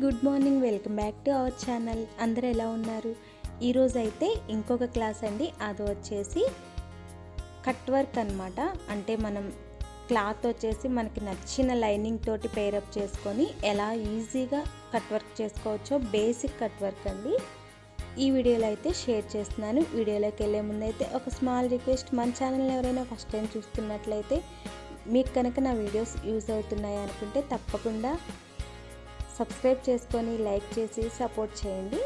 Good morning welcome back to our channel. అందరూ ఎలా ఉన్నారు? ఈరోజు అయితే ఇంకొక క్లాస్ అండి. అది వచ్చేసి కట్ వర్క్ అనమాట అంటే మనం క్లాత్ వచ్చేసి మనకి నచ్చిన లైనింగ్ తోటి పేరప్ చేసుకొని ఎలా ఈజీగా కట్ వర్క్ చేసుకోవచ్చో బేసిక్ కట్ వర్క్ అండి. ఈ వీడియోలో అయితే షేర్ చేస్తున్నాను. వీడియోలోకి వెళ్ళే ముందు అయితే ఒక స్మాల్ రిక్వెస్ట్. మన ఛానల్ ఎవరైనా ఫస్ట్ టైం చూస్తున్నట్లయితే మీకు కనుక నా వీడియోస్ యూజ్ అవుతున్నాయి అనుకుంటే తప్పకుండా సబ్స్క్రైబ్ చేసుకొని లైక్ చేసి సపోర్ట్ చేయండి.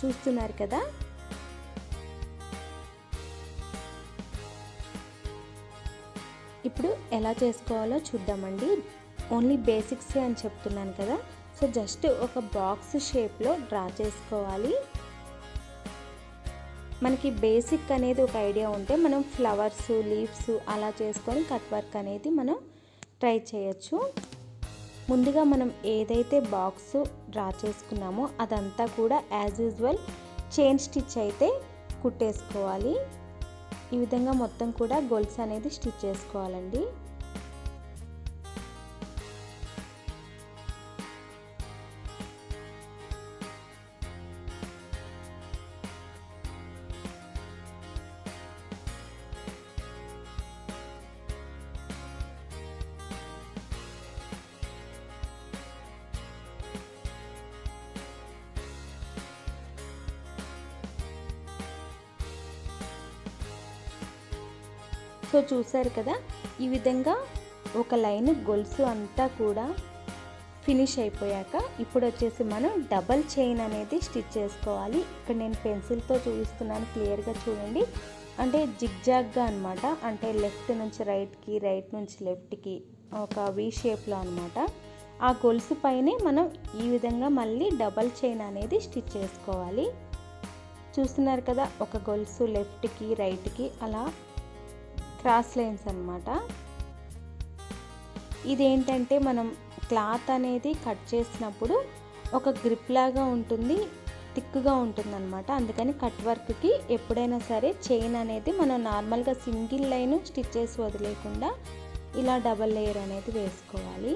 చూస్తున్నారు కదా? ఇప్పుడు ఎలా చేసుకోవాలో చూద్దామండి. ఓన్లీ బేసిక్స్ అని చెప్తున్నాను కదా. సో జస్ట్ ఒక బాక్స్ షేప్లో డ్రా చేసుకోవాలి. మనకి బేసిక్ అనేది ఒక ఐడియా ఉంటే మనం ఫ్లవర్స్ లీవ్స్ అలా చేసుకొని కట్ వర్క్ అనేది మనం ట్రై చేయొచ్చు. ముందుగా మనం ఏదైతే బాక్స్ డ్రా చేసుకున్నామో అదంతా కూడా యాజ్ యూజువల్ చైన్ స్టిచ్ అయితే కుట్టేసుకోవాలి. ఈ విధంగా మొత్తం కూడా గొలుసు అనేది స్టిచ్ చేసుకోవాలండి. సో చూసారు కదా ఈ విధంగా ఒక లైన్ గొలుసు అంతా కూడా ఫినిష్ అయిపోయాక ఇప్పుడు వచ్చేసి మనం డబల్ చైన్ అనేది స్టిచ్ చేసుకోవాలి. ఇక్కడ నేను పెన్సిల్తో చూపిస్తున్నాను క్లియర్గా చూడండి. అంటే జిగ్జాగ్గా అనమాట అంటే లెఫ్ట్ నుంచి రైట్కి రైట్ నుంచి లెఫ్ట్కి ఒక వి షేప్లో అనమాట ఆ గొలుసు పైనే మనం ఈ విధంగా మళ్ళీ డబల్ చైన్ అనేది స్టిచ్ చేసుకోవాలి. చూస్తున్నారు కదా ఒక గొలుసు లెఫ్ట్కి రైట్కి అలా క్రాస్ లైన్స్ అనమాట ఇదేంటంటే మనం క్లాత్ అనేది కట్ చేసినప్పుడు ఒక గ్రిప్ లాగా ఉంటుంది థిక్గా ఉంటుంది అనమాట అందుకని కట్ వర్క్కి ఎప్పుడైనా సరే చైన్ అనేది మనం నార్మల్గా సింగిల్ లైన్ స్టిచ్ చేసి వదిలేకుండా ఇలా డబల్ లేయర్ అనేది వేసుకోవాలి.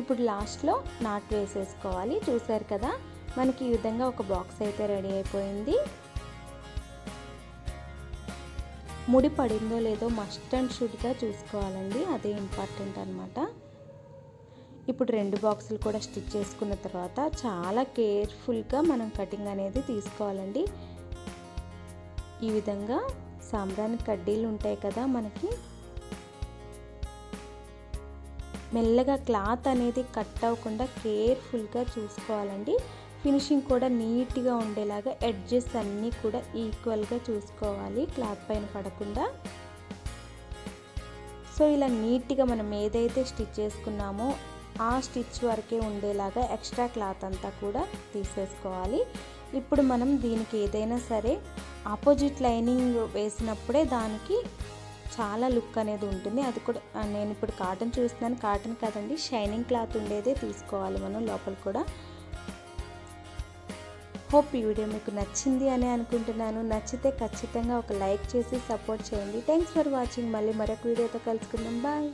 ఇప్పుడు లాస్ట్లో నాట్ వేసేసుకోవాలి. చూసారు కదా మనకి ఈ విధంగా ఒక బాక్స్ అయితే రెడీ అయిపోయింది. ముడి పడిందో లేదో మస్ట్ అండ్ షుడ్గా చూసుకోవాలండి. అదే ఇంపార్టెంట్ అనమాట ఇప్పుడు రెండు బాక్సులు కూడా స్టిచ్ చేసుకున్న తర్వాత చాలా కేర్ఫుల్గా మనం కటింగ్ అనేది తీసుకోవాలండి. ఈ విధంగా సాంబ్రాని కడ్డీలు ఉంటాయి కదా మనకి మెల్లగా క్లాత్ అనేది కట్ అవ్వకుండా కేర్ఫుల్గా చూసుకోవాలండి. ఫినిషింగ్ కూడా నీట్గా ఉండేలాగా ఎడ్జెస్ అన్నీ కూడా ఈక్వల్గా చూసుకోవాలి క్లాత్ పైన పడకుండా. సో ఇలా నీట్గా మనం ఏదైతే స్టిచ్ చేసుకున్నామో ఆ స్టిచ్ వరకే ఉండేలాగా ఎక్స్ట్రా క్లాత్ అంతా కూడా తీసేసుకోవాలి. ఇప్పుడు మనం దీనికి ఏదైనా సరే ఆపోజిట్ లైనింగ్ వేసినప్పుడే దానికి చాలా లుక్ అనేది ఉంటుంది. అది కూడా నేను ఇప్పుడు కాటన్ చూస్తున్నాను. కాటన్ కాదండి షైనింగ్ క్లాత్ ఉండేదే తీసుకోవాలి మనం లోపల కూడా. హోప్ ఈ వీడియో మీకు నచ్చింది అని అనుకుంటున్నాను. నచ్చితే ఖచ్చితంగా ఒక లైక్ చేసి సపోర్ట్ చేయండి. థ్యాంక్స్ ఫర్ వాచింగ్ మళ్ళీ మరొక వీడియోతో కలుసుకుందాం. బాయ్